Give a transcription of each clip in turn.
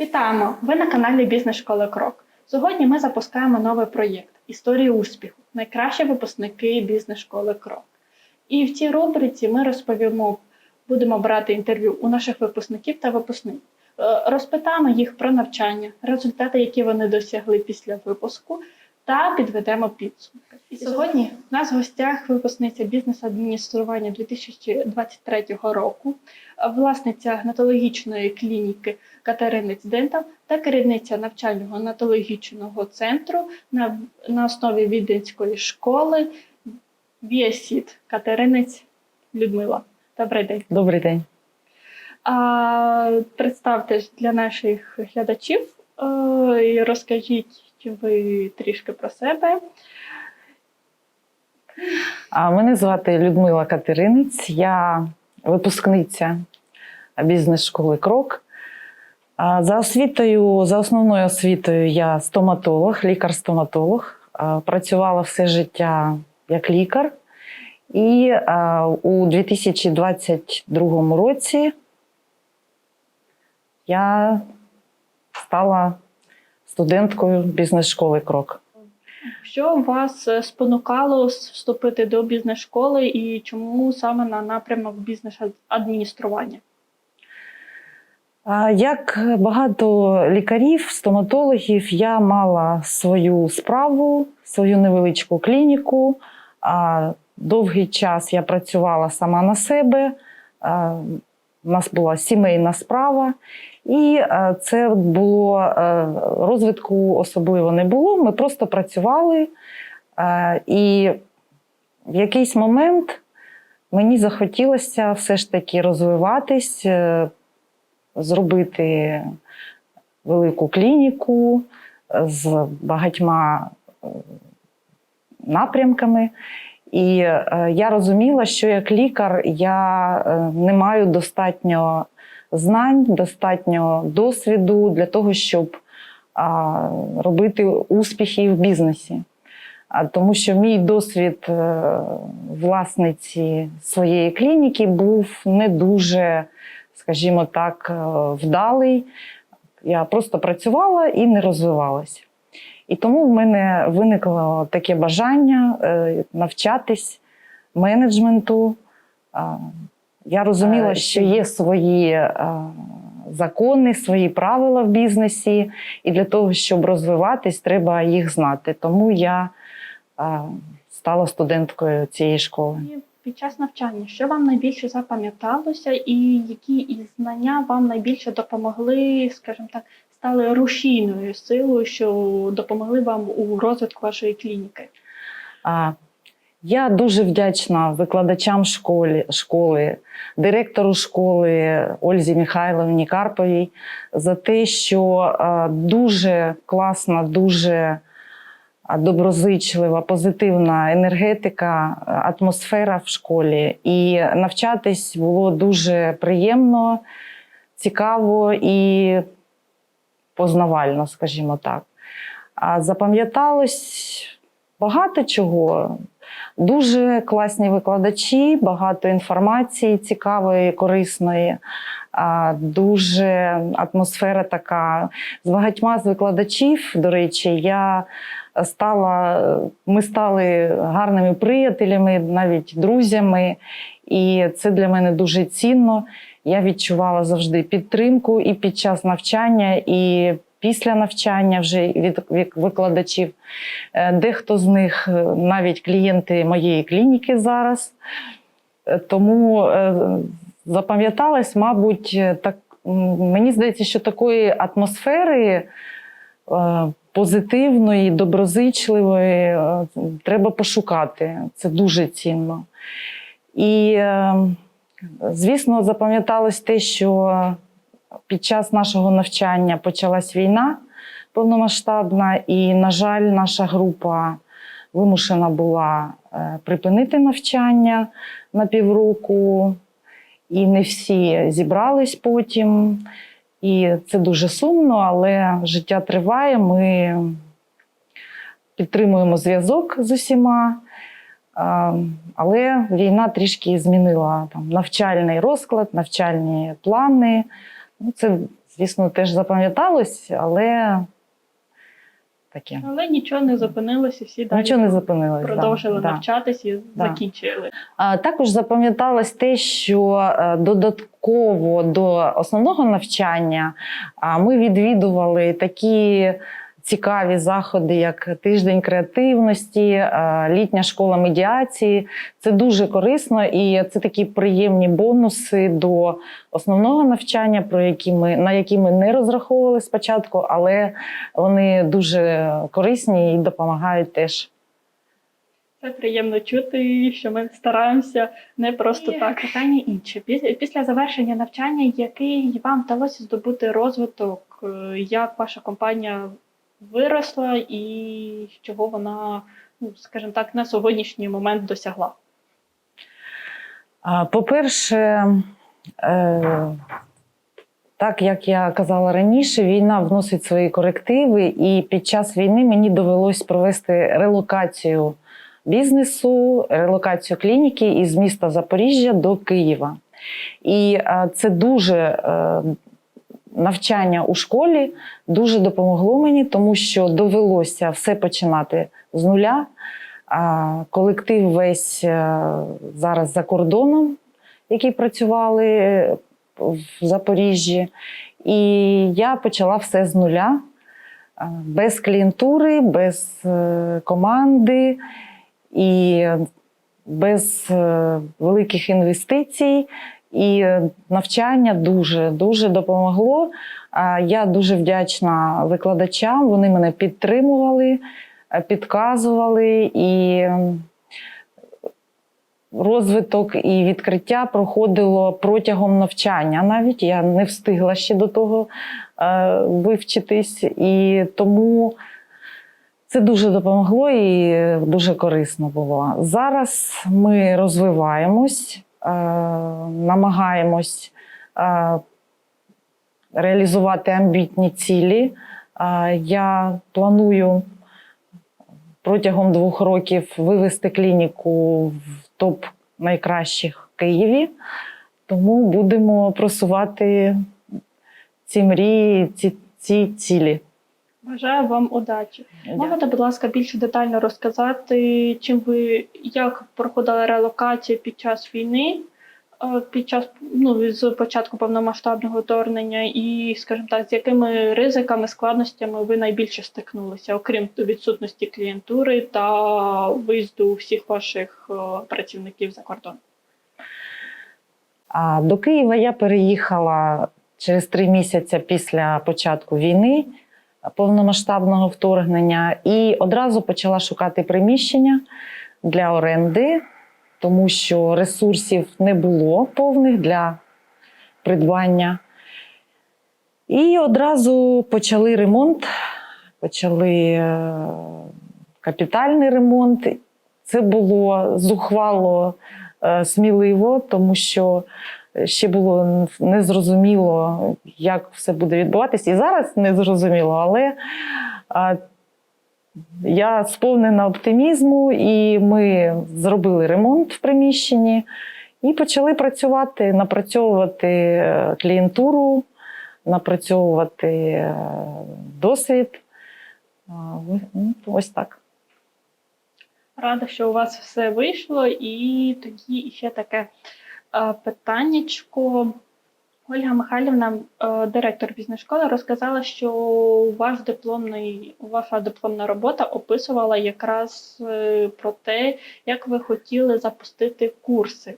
Вітаємо! Ви на каналі Бізнес Школи Крок. Сьогодні ми запускаємо новий проєкт Історії успіху. Найкращі випускники бізнес школи Крок. І в цій рубриці ми розповімо, будемо брати інтерв'ю у наших випускників та випускниць. Е, Розпитаємо їх про навчання, результати, які вони досягли після випуску, та підведемо підсумки. І сьогодні в нас в гостях випускниця бізнес-адміністрування 2023 року, власниця гнатологічної клініки Катериниць Дентал та керівниця навчального гнатологічного центру на, на основі Віденської школи Віасіт Катеринець Людмила. Добрий день. Добрий день. А, представте для наших глядачів е, і розкажіть ви трішки про себе. А мене звати Людмила Катеринець, я випускниця бізнес-школи Крок. За освітою, за основною освітою, я стоматолог, лікар-стоматолог. Працювала все життя як лікар. І у 2022 році я стала студенткою бізнес-школи Крок. Що вас е, спонукало вступити до бізнес-школи і чому саме на напрямок бізнес-адміністрування? Як багато лікарів, стоматологів, я мала свою справу, свою невеличку клініку. Довгий час я працювала сама на себе. У нас була сімейна справа, і е, це було е, розвитку особливо не було. Ми просто працювали. Е, І в якийсь момент мені захотілося все ж таки розвиватись, зробити велику клініку з багатьма напрямками. І я розуміла, що як лікар я не маю достатньо знань, достатньо досвіду для того, щоб робити успіхи в бізнесі. Тому що мій досвід е, власниці своєї клініки був не дуже, скажімо так, е, вдалий. Я просто працювала і не розвивалася. І тому в мене виникло таке бажання е, навчатись менеджменту. Я розуміла, що є свої е, закони, свої правила в бізнесі, і для того, щоб розвиватись, треба їх знати. Тому я е, стала студенткою цієї школи. Під час навчання, що вам найбільше запам'яталося, і які із знання вам найбільше допомогли, скажімо так, стали рушійною силою, що допомогли вам у розвитку вашої клініки? Я дуже вдячна викладачам школи, школи, директору школи Ользі Михайловні Карповій за те, що дуже класна, дуже доброзичлива, позитивна енергетика, атмосфера в школі. І навчатись було дуже приємно, цікаво і познавально, скажімо так. Запам'яталось багато чого. Дуже класні викладачі, багато інформації цікавої, корисної, дуже атмосфера така. З багатьма з викладачів, до речі, я стала, ми стали гарними приятелями, навіть друзями, і це для мене дуже цінно. Я відчувала завжди підтримку і під час навчання, і після навчання вже від викладачів. Е, Дехто з них е, навіть клієнти моєї клініки зараз. Е, Тому запам'яталось, мабуть, так, мені здається, що такої атмосфери позитивної, доброзичливої треба пошукати. Це дуже цінно. І, звісно, запам'яталось те, що під час нашого навчання почалась війна повномасштабна, і, на жаль, наша група вимушена була е, припинити навчання на півроку, і не всі зібрались потім. І це дуже сумно, але життя триває. Ми підтримуємо зв'язок з усіма. Е, Але війна трішки змінила там, навчальний розклад, навчальні плани. Ну, це звісно, теж запам'яталось, але таке. Але нічого не зупинилося, всі далі Нічого не зупинилось. продовжили да, да. навчатись і Да. закінчили. А, Також запам'яталось те, що е, додатково до основного навчання ми відвідували такі цікаві заходи, як тиждень креативності, е, літня школа медіації. Це дуже корисно і це такі приємні бонуси до основного навчання, про які ми на які ми не розраховували спочатку, але вони дуже корисні і допомагають теж. Це приємно чути, що ми стараємося не просто так. Питання інше. Після завершення навчання, який вам вдалося здобути розвиток, Е, як ваша компанія виросла і чого вона, ну скажімо так, на сьогоднішній момент досягла? По-перше, е, так як я казала раніше, війна вносить свої корективи, і під час війни мені довелось провести релокацію бізнесу, релокацію клініки із міста Запоріжжя до Києва. І е, це дуже е, навчання у школі дуже допомогло мені, тому що довелося все починати з нуля. Колектив весь е, зараз за кордоном, які працювали е, в Запоріжжі. І я почала все з нуля, без клієнтури, без е, команди і без великих інвестицій. І е, навчання дуже дуже допомогло. Я дуже вдячна викладачам. Вони мене підтримували, е, підказували і розвиток і відкриття проходило протягом навчання. Навіть я не встигла ще до того е, вивчитись, і тому це дуже допомогло і дуже корисно було. Зараз ми розвиваємось, намагаємось е, реалізувати амбітні цілі. Е, Я планую протягом двох років вивести клініку в топ найкращих в Києві. Тому будемо просувати ці мрії, ці, ці цілі. Бажаю вам удачі. Можете, будь ласка, більш детально розказати, чим ви як проходила релокація під час війни, е, під час ну, з початку повномасштабного вторгнення, і, скажімо так, з якими ризиками, складностями ви найбільше стикнулися, окрім відсутності клієнтури та виїзду всіх ваших е, працівників за кордон? А до Києва я переїхала через три місяці після початку війни, повномасштабного вторгнення, і одразу почала шукати приміщення для оренди, тому що ресурсів не було повних для придбання. І одразу почали ремонт, почали е, капітальний ремонт. Це було зухвало е, сміливо, тому що ще було незрозуміло, як все буде відбуватись. І зараз не зрозуміло, але я сповнена оптимізму, і ми зробили ремонт в приміщенні і почали працювати, напрацьовувати е, клієнтуру, напрацьовувати е, досвід. Ну, Ось так. Рада, що у вас все вийшло. І тоді ще таке питаннячко. Ольга Михайлівна, е, директор бізнес-школи, розказала, що ваш дипломний, ваша дипломна робота описувала якраз е, про те, як ви хотіли запустити курси.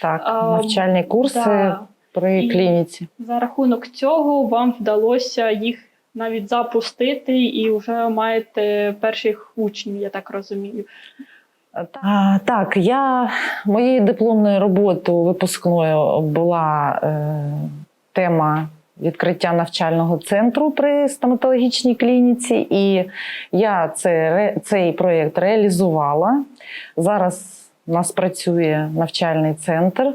Так, навчальні курси Да. при І- клініці. За рахунок цього вам вдалося їх навіть запустити, і вже маєте перших учнів, я так розумію. А, так, я моєю дипломною роботою випускною була е, тема відкриття навчального центру при стоматологічній клініці, і я це, цей проєкт реалізувала. Зараз у нас працює навчальний центр.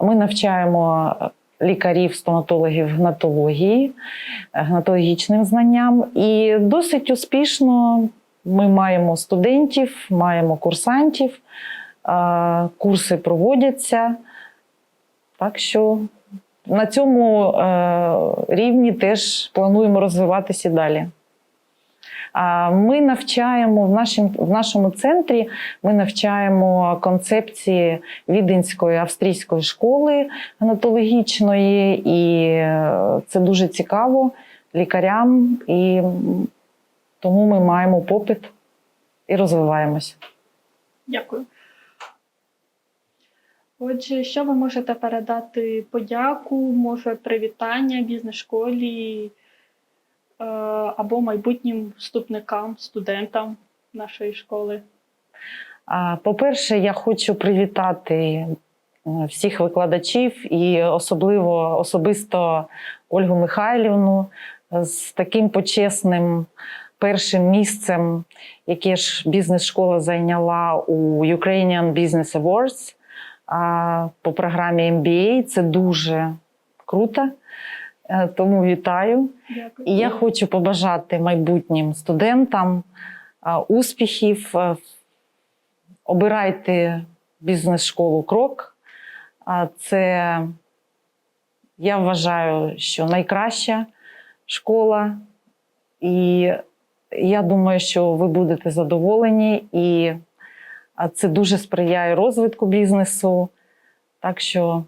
Ми навчаємо лікарів, стоматологів гнатології, е, гнатологічним знанням. І досить успішно ми маємо студентів, маємо курсантів, курси проводяться. Так що на цьому е, рівні теж плануємо розвиватися далі. Ми навчаємо в, нашім, в нашому центрі ми навчаємо концепції Віденської австрійської школи генетологічної, і е, це дуже цікаво лікарям, і тому ми маємо попит і розвиваємося. Дякую. Отже, що ви можете передати подяку, може привітання бізнес-школі е, або майбутнім вступникам, студентам нашої школи? По-перше, я хочу привітати е, всіх викладачів і особливо особисто Ольгу Михайлівну з таким почесним першим місцем, яке ж бізнес-школа зайняла у Ukrainian Business Awards по програмі MBA. Це дуже круто. Е, Тому вітаю. Дякую. І я хочу побажати майбутнім студентам успіхів. Е, Обирайте бізнес-школу Крок. Це, я вважаю, що найкраща школа. І я думаю, що ви будете задоволені, і це дуже сприяє розвитку бізнесу. Так що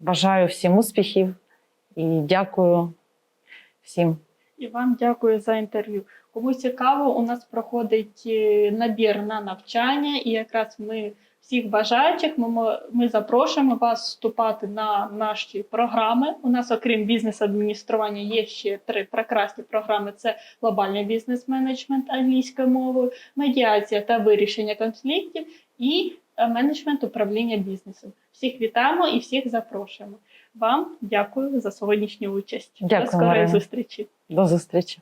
бажаю всім успіхів і дякую всім. І вам дякую за інтерв'ю. Кому цікаво, у нас проходить е, набір на навчання, і якраз ми всіх бажаючих ми, ми запрошуємо вас вступати на наші програми. У нас, окрім бізнес-адміністрування, є ще три прекрасні програми: це глобальний бізнес-менеджмент англійською мовою, медіація та вирішення конфліктів і е, менеджмент управління бізнесом. Всіх вітаємо і всіх запрошуємо. Вам дякую за сьогоднішню участь. Дякую, До скорої Марина. зустрічі. До зустрічі.